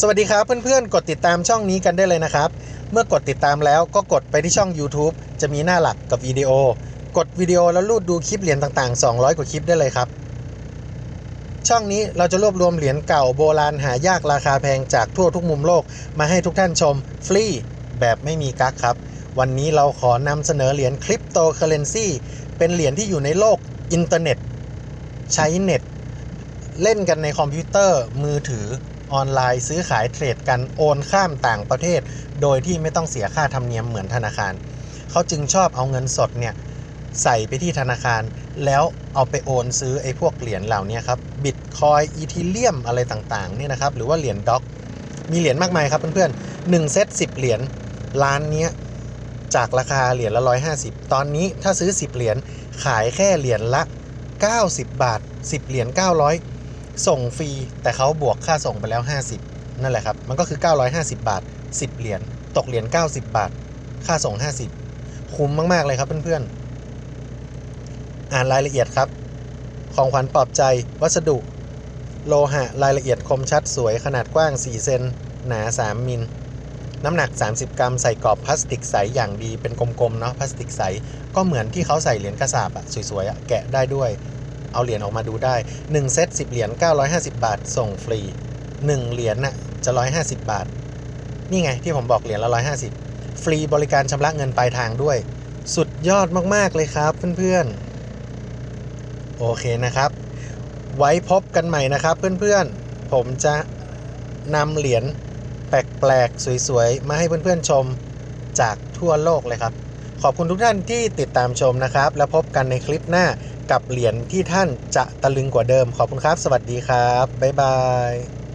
สวัสดีครับเพื่อนๆ กดติดตามช่องนี้กันได้เลยนะครับ เมื่อกดติดตามแล้วก็กดไปที่ช่อง YouTube จะมีหน้าหลักกับวิดีโอ กดวิดีโอแล้วลูดดูคลิปเหรียญต่างๆ 200 กว่าคลิปได้เลยครับ ช่องนี้เราจะรวบรวมเหรียญเก่าโบราณหายากราคาแพงจากทั่วทุกมุมโลก มาให้ทุกท่านชมฟรีแบบไม่มีกั๊กครับ วันนี้เราขอนำเสนอเหรียญคริปโตเคอเรนซีเป็นเหรียญที่อยู่ในโลกอินเทอร์เน็ต ใช้เน็ต เล่นกันในคอมพิวเตอร์มือถือ ออนไลน์ซื้อขายเทรดกันโอนข้ามต่างประเทศ โดยที่ไม่ต้องเสียค่าธรรมเนียมเหมือนธนาคาร เขาจึงชอบเอาเงินสดเนี่ยใส่ไปที่ธนาคาร แล้วเอาไปโอนซื้อไอ้พวกเหรียญเหล่านี้ครับบิตคอยอีทีเลียมอะไรต่างๆเนี่ยนะครับหรือว่าเหรียญด็อก มีเหรียญมากมายครับเพื่อนๆ1เซต10 เหรียญร้านเนี้ยจากราคาเหรียญละ 150 ตอนนี้ถ้าซื้อ 10 เหรียญขายแค่เหรียญละ 90 บาท 10 เหรียญ900 ส่งฟรีแต่เขาบวกค่าส่งไปแล้ว 50 นั่นแหละครับ มันก็คือ 950 บาท 10 เหรียญตกเหรียญ90 บาท ค่าส่ง 50 คุ้มมาก ๆ เลยครับเพื่อนๆ อ่านรายละเอียดครับ ของขวัญปลอบใจ วัสดุ โลหะรายละเอียดคมชัดสวยขนาดกว้าง 4 เซนหนา 3 มิลน้ำหนัก 30 กรัม ใส่กรอบพลาสติกใสอย่างดีเป็นกลมๆเนาะพลาสติกใส ก็เหมือนที่เขาใส่เหรียญกระสาบอะสวยๆอะแกะได้ด้วย เอาเหรียญออกมาดูได้ 1 เซต10 เหรียญ 950 บาท ส่งฟรี 1 เหรียญน่ะจะ 150 บาท นี่ไงที่ผมบอกเหรียญละ 150 ฟรีบริการชำระเงินปลายทางด้วย สุดยอดมาก ๆ เลยครับเพื่อนๆ โอเคนะครับ ไว้พบกันใหม่นะครับเพื่อนๆ ผมจะนำเหรียญแปลก ๆ สวย ๆ มาให้เพื่อน ๆ ชมจากทั่วโลกเลยครับ ขอบคุณทุกท่านที่ติดตามชมนะครับ แล้วพบกันในคลิปหน้ากับเหรียญที่ท่านจะตะลึงกว่าเดิม ขอบคุณครับ สวัสดีครับ บ๊ายบาย